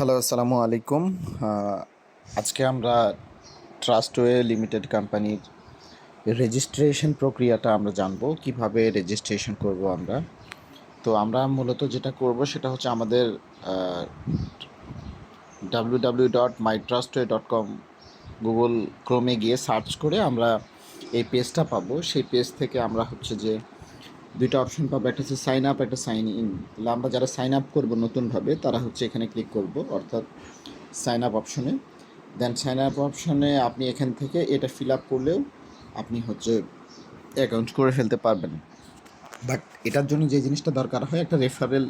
Hello, আসসালামু আলাইকুম। আজকে আমরা ট্রাস্টওয়ে লিমিটেড কোম্পানির রেজিস্ট্রেশন প্রক্রিয়াটা আমরা জানব, কীভাবে রেজিস্ট্রেশন করব আমরা। তো আমরা মূলত যেটা করব সেটা হচ্ছে আমাদের W W dot my trustway dot com Google ক্রোমে গিয়ে সার্চ করে আমরা এই পেজটা পাবো। সেই পেজ থেকে আমরা হচ্ছে যে দুইটা অপশন পাবো। একটা হচ্ছে সাইন আপ একটা সাইন ইন তাহলে আমরা যারা সাইন আপ করব নতুনভাবে, তারা হচ্ছে এখানে ক্লিক করব, অর্থাৎ সাইন আপ অপশনে দেন সাইন আপ অপশনে আপনি এখান থেকে এটা ফিল আপ করলেও আপনি হচ্ছে অ্যাকাউন্ট করে ফেলতে পারবেন। বাট এটার জন্য যে জিনিসটা দরকার হয়, একটা রেফারেল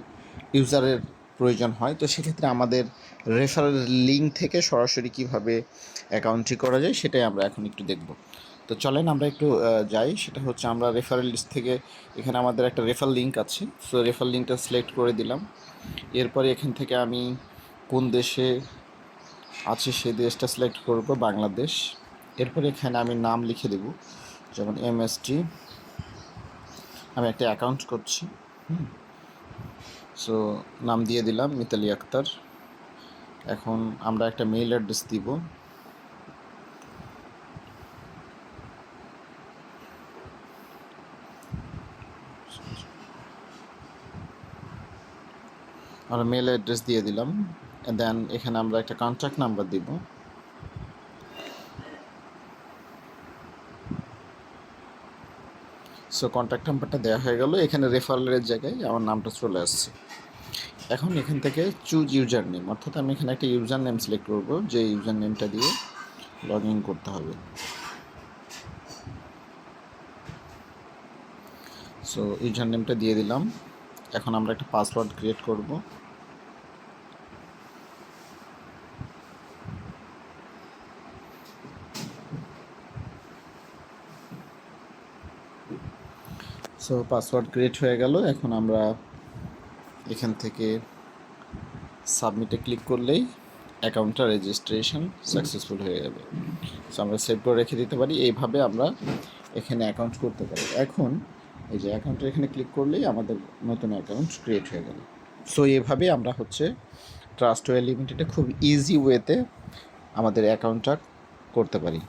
ইউজারের প্রয়োজন হয়। তো সেক্ষেত্রে আমাদের রেফারেল লিঙ্ক থেকে সরাসরি কীভাবে অ্যাকাউন্টটি করা যায়, সেটাই আমরা এখন একটু দেখব। তো চলেন আমরা একটু যাই। সেটা হচ্ছে আমরা রেফারেল লিস্ট থেকে এখানে আমাদের একটা রেফার লিঙ্ক আছে। সো রেফার লিঙ্কটা সিলেক্ট করে দিলাম। এরপরে এখান থেকে আমি কোন দেশে আছে সেই দেশটা সিলেক্ট করব, বাংলাদেশ। এরপরে এখানে আমি নাম লিখে দেব, যেমন এমএসটি আমি একটা অ্যাকাউন্ট করছি সো নাম দিয়ে দিলাম মিতালি আক্তার। এখন আমরা একটা মেইল অ্যাড্রেস দিব। আমরা মেল অ্যাড্রেস দিয়ে দিলাম দেন এখানে আমরা একটা কন্ট্যাক্ট নাম্বার দিব। সো কন্ট্যাক্ট নাম্বারটা দেওয়া হয়ে গেল, এখানে রেফারেলের জায়গায় আমার নামটা চলে আসছে। এখন এখান থেকে চুজ ইউজার নেম অর্থাৎ আমি এখানে একটা ইউজার নেম সিলেক্ট করব, যে ইউজার নেমটা দিয়ে লগ ইন করতে হবে। সো ইউজার নেমটা দিয়ে দিলাম। এখন আমরা একটা পাসওয়ার্ড ক্রিয়েট করব। সো পাসওয়ার্ড ক্রিয়েট হয়ে গেল। এখন আমরা এখান থেকে সাবমিটে ক্লিক করলেই অ্যাকাউন্টটা রেজিস্ট্রেশন সাকসেসফুল হয়ে যাবে। সো আমরা সেভ করে রেখে দিতে পারি। এইভাবে আমরা এখানে অ্যাকাউন্ট করতে পারি। এখন এই যে অ্যাকাউন্টে এখানে ক্লিক করলেই আমাদের নতুন অ্যাকাউন্ট ক্রিয়েট হয়ে গেল। সো এভাবে আমরা হচ্ছে ট্রাস্ট ট্রাস্টওয়ে লিমিটেডে খুব ইজি ওয়েতে আমাদের অ্যাকাউন্টটা করতে পারি।